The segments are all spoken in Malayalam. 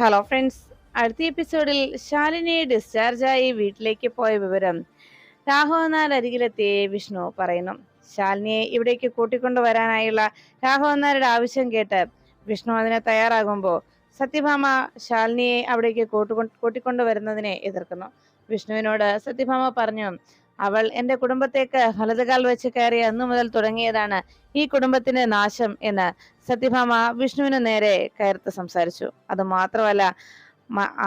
ഹലോ ഫ്രണ്ട്സ് അടുത്ത എപ്പിസോഡിൽ ശാലിനി ഡിസ്ചാർജായി വീട്ടിലേക്ക് പോയ വിവരം രാഘവനാർ അരികിലെത്തിയ വിഷ്ണു പറയുന്നു. ശാലിനിയെ ഇവിടേക്ക് കൂട്ടിക്കൊണ്ടുവരാനായുള്ള രാഘവനാരുടെ ആവശ്യം കേട്ട് വിഷ്ണു അതിനെ തയ്യാറാകുമ്പോൾ സത്യഭാമ ശാലിനിയെ അവിടേക്ക് കൂട്ടുകൊ കൂട്ടിക്കൊണ്ടുവരുന്നതിനെ എതിർക്കുന്നു. വിഷ്ണുവിനോട് സത്യഭാമ പറഞ്ഞു അവൾ എന്റെ കുടുംബത്തേക്ക് വലതുകാൽ വെച്ച് കയറി അന്നു മുതൽ തുടങ്ങിയതാണ് ഈ കുടുംബത്തിന്റെ നാശം എന്ന്. സത്യഭാമ വിഷ്ണുവിന് നേരെ കയർത്ത് സംസാരിച്ചു. അത് മാത്രമല്ല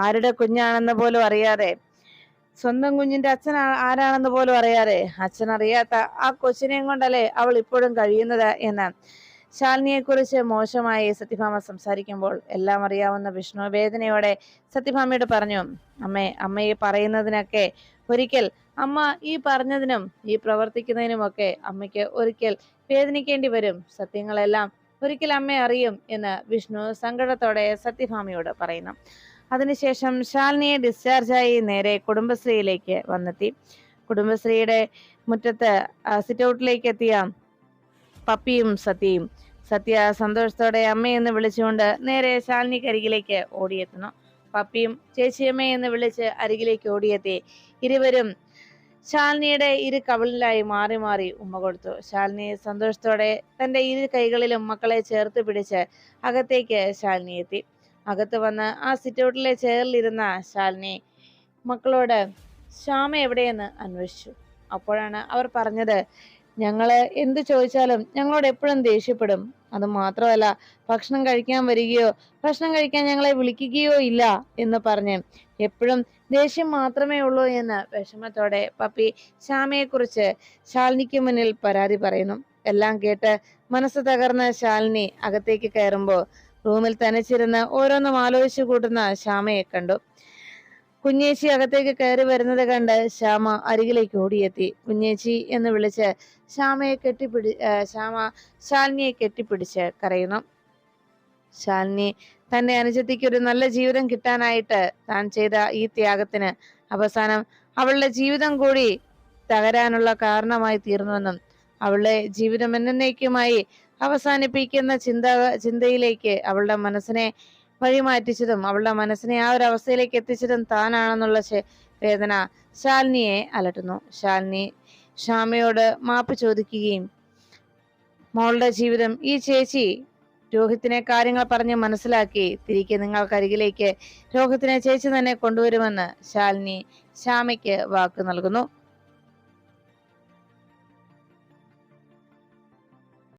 ആരുടെ കുഞ്ഞാണെന്ന് പോലും അറിയാതെ സ്വന്തം കുഞ്ഞിന്റെ അച്ഛൻ ആരാണെന്ന് പോലും അറിയാതെ അച്ഛൻ അറിയാത്ത ആ കൊച്ചിനെയും കൊണ്ടല്ലേ അവൾ ഇപ്പോഴും കഴിയുന്നത് എന്ന്. ശാലിനിയെ കുറിച്ച് മോശമായി സത്യഭാമ സംസാരിക്കുമ്പോൾ എല്ലാം അറിയാവുന്ന വിഷ്ണു വേദനയോടെ സത്യഭാമയോട് പറഞ്ഞു അമ്മേ അമ്മയെ പറയുന്നതിനൊക്കെ ഒരിക്കൽ അമ്മ ഈ പറഞ്ഞതിനും ഈ പ്രവർത്തിക്കുന്നതിനുമൊക്കെ അമ്മയ്ക്ക് ഒരിക്കൽ വേദനിക്കേണ്ടി വരും. സത്യങ്ങളെല്ലാം ഒരിക്കൽ അമ്മ അറിയും എന്ന് വിഷ്ണു സങ്കടത്തോടെ സത്യഭാമയോട് പറയുന്നു. അതിനുശേഷം ശാലിനിയെ ഡിസ്ചാർജായി നേരെ കുടുംബശ്രീയിലേക്ക് വന്നെത്തി. കുടുംബശ്രീയുടെ മുറ്റത്ത് സിറ്റ് ഔട്ടിലേക്ക് എത്തിയ പപ്പിയും സത്യയും സത്യ സന്തോഷത്തോടെ അമ്മയെന്ന് വിളിച്ചുകൊണ്ട് നേരെ ശാലിനിക്ക് അരികിലേക്ക് ഓടിയെത്തുന്നു പപ്പിയും ചേച്ചിയമ്മയെന്ന് വിളിച്ച് അരികിലേക്ക് ഓടിയെത്തി. ഇരുവരും ശാലിനിയുടെ ഇരു കവളിലായി മാറി മാറി ഉമ്മ കൊടുത്തു. ശാലിനി സന്തോഷത്തോടെ തന്റെ ഇരു കൈകളിലും മക്കളെ ചേർത്ത് പിടിച്ച് അകത്തേക്ക് ശാലിനി എത്തി. അകത്ത് വന്ന് ആ സിറ്റൗട്ടിലെ ചെയറിലിരുന്ന ശാലിനി മക്കളോട് ശ്യാമ എവിടെയെന്ന് അന്വേഷിച്ചു? അപ്പോഴാണ് അവർ പറഞ്ഞത് ഞങ്ങൾ എന്ത് ചോദിച്ചാലും ഞങ്ങളോട് എപ്പോഴും ദേഷ്യപ്പെടും. അത് മാത്രമല്ല ഭക്ഷണം കഴിക്കാൻ വരികയോ ഭക്ഷണം കഴിക്കാൻ ഞങ്ങളെ വിളിക്കുകയോ ഇല്ല എന്ന് പറഞ്ഞ് എപ്പോഴും ദേഷ്യം മാത്രമേ ഉള്ളൂ എന്ന് വിഷമത്തോടെ പപ്പി കുറിച്ച് ശാലിനിക്ക് മുന്നിൽ പരാതി പറയുന്നു. എല്ലാം കേട്ട് മനസ്സ് തകർന്ന ശാലിനി അകത്തേക്ക് കയറുമ്പോൾ റൂമിൽ തനിച്ചിരുന്ന് ഓരോന്നും ആലോചിച്ചു കൂട്ടുന്ന ശ്യാമയെ കണ്ടു. കുഞ്ഞേച്ചി അകത്തേക്ക് കയറി വരുന്നത് കണ്ട് ശ്യാമ അരികിലേക്ക് ഓടിയെത്തി. കുഞ്ഞേച്ചി എന്ന് വിളിച്ച് ശ്യാമയെ കെട്ടിപ്പിടി ശ്യാമ ശാലിനിയെ കെട്ടിപ്പിടിച്ച് കരയുന്നു. ശാലിനി തന്റെ അനുജത്തിക്ക് ഒരു നല്ല ജീവിതം കിട്ടാനായിട്ട് താൻ ചെയ്ത ഈ ത്യാഗത്തിന് അവസാനം അവളുടെ ജീവിതം കൂടി തകരാനുള്ള കാരണമായി തീർന്നുവെന്നും അവളുടെ ജീവിതം എന്നേക്കുമായി അവസാനിപ്പിക്കുന്ന ചിന്ത ചിന്തയിലേക്ക് അവളുടെ മനസ്സിനെ വഴിമാറ്റിച്ചതും അവളുടെ മനസ്സിനെ ആ ഒരു അവസ്ഥയിലേക്ക് എത്തിച്ചതും താനാണെന്നുള്ള വേദന ശാലിനിയെ അലട്ടുന്നു. ശാലിനി ഷാമയോട് മാപ്പ് ചോദിക്കുകയും മോളുടെ ജീവിതം ഈ ചേച്ചി രോഹിത്തിനെ കാര്യങ്ങൾ പറഞ്ഞ് മനസ്സിലാക്കി. തിരികെ നിങ്ങൾക്കരികിലേക്ക് രോഹിത്തിനെ ചേച്ചി തന്നെ കൊണ്ടുവരുമെന്ന് ശാലിനി ശ്യാമയ്ക്ക് വാക്ക് നൽകുന്നു.